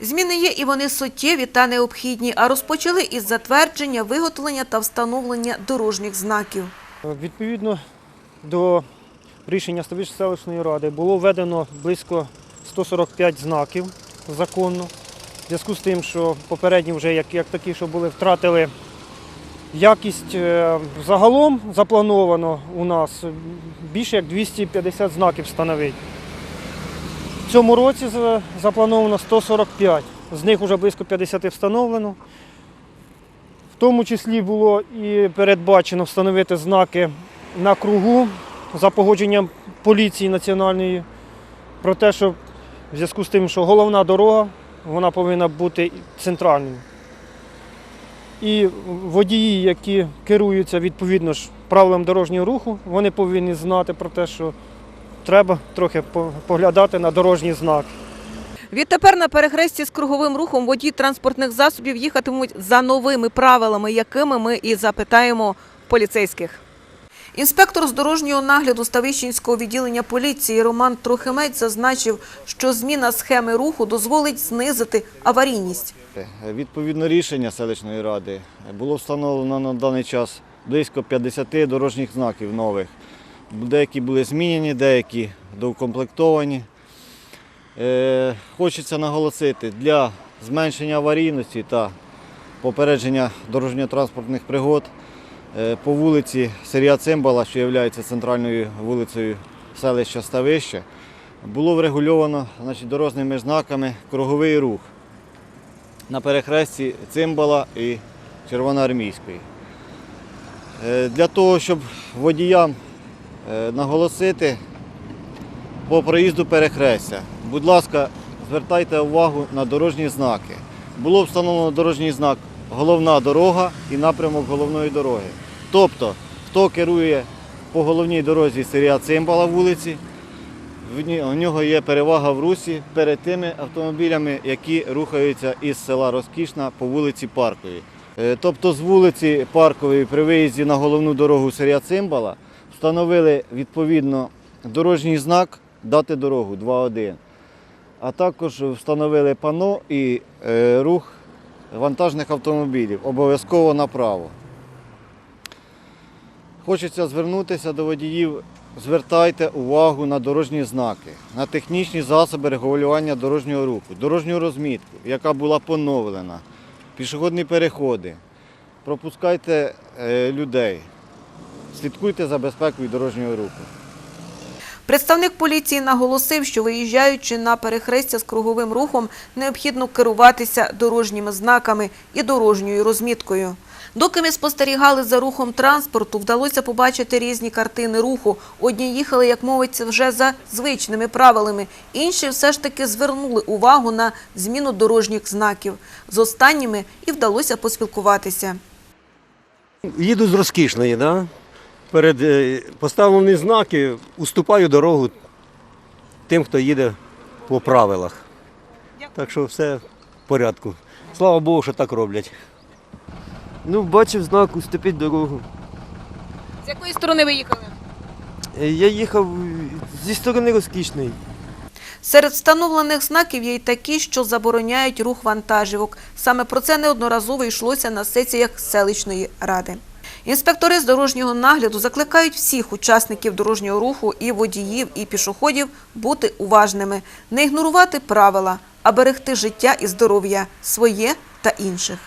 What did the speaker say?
Зміни є і вони суттєві та необхідні, а розпочали із затвердження, виготовлення та встановлення дорожніх знаків. Відповідно до рішення Ставичної селищної ради було введено близько 145 знаків законно. В зв'язку з тим, що попередні вже як, як такі, що були, втратили якість е, загалом заплановано у нас більше як 250 знаків встановити. Цьому році заплановано 145, з них вже близько 50 встановлено. В тому числі було і передбачено встановити знаки на кругу за погодженням поліції національної про те, що в зв'язку з тим, що головна дорога вона повинна бути центральною. І водії, які керуються відповідно ж правилам дорожнього руху, вони повинні знати про те, що треба трохи поглядати на дорожній знак. Відтепер на перехресті з круговим рухом водії транспортних засобів їхатимуть за новими правилами, якими ми і запитаємо поліцейських. Інспектор з дорожнього нагляду Ставищенського відділення поліції Роман Трохимець зазначив, що зміна схеми руху дозволить знизити аварійність. Відповідно рішення селищної ради було встановлено на даний час близько 50 дорожніх знаків нових. Деякі були змінені, деякі доукомплектовані. Е, Хочеться наголосити, для зменшення аварійності та попередження дорожньо-транспортних пригод е, по вулиці Сергія Цимбала, що є центральною вулицею селища Ставище, було врегульовано значить, дорожніми знаками круговий рух на перехресті Цимбала і Червоноармійської. Е, Для того, щоб водіям наголосити по проїзду перехрестя, будь ласка, звертайте увагу на дорожні знаки. Було встановлено дорожній знак головна дорога і напрямок головної дороги. Тобто, хто керує по головній дорозі Сирія Цимбала вулиці, у нього є перевага в русі перед тими автомобілями, які рухаються із села Розкішна по вулиці Парковій. Е, Тобто з вулиці Паркової при виїзді на головну дорогу Сирія Цимбала встановили відповідно дорожній знак дати дорогу 2.1. А також встановили пано і е, рух вантажних автомобілів обов'язково направо. Хочеться звернутися до водіїв. Звертайте увагу на дорожні знаки, на технічні засоби регулювання дорожнього руху, дорожню розмітку, яка була поновлена, пішохідні переходи. Пропускайте е, людей, слідкуйте за безпекою дорожнього руху. Представник поліції наголосив, що виїжджаючи на перехрестя з круговим рухом, необхідно керуватися дорожніми знаками і дорожньою розміткою. Доки ми спостерігали за рухом транспорту, вдалося побачити різні картини руху. Одні їхали, як мовиться, вже за звичними правилами, інші все ж таки звернули увагу на зміну дорожніх знаків. З останніми і вдалося поспілкуватися. Їду з розкішної, да? Перед е, поставлені знаки уступаю дорогу тим, хто їде по правилах. Так що все в порядку. Слава Богу, що так роблять. Ну, бачив знак уступіть дорогу. З якої сторони ви їхали? Е, Я їхав зі сторони розкішної. Серед встановлених знаків є й такі, що забороняють рух вантажівок. Саме про це неодноразово йшлося на сесіях селищної ради. Інспектори з дорожнього нагляду закликають всіх учасників дорожнього руху і водіїв, і пішоходів бути уважними, не ігнорувати правила, а берегти життя і здоров'я своє та інших.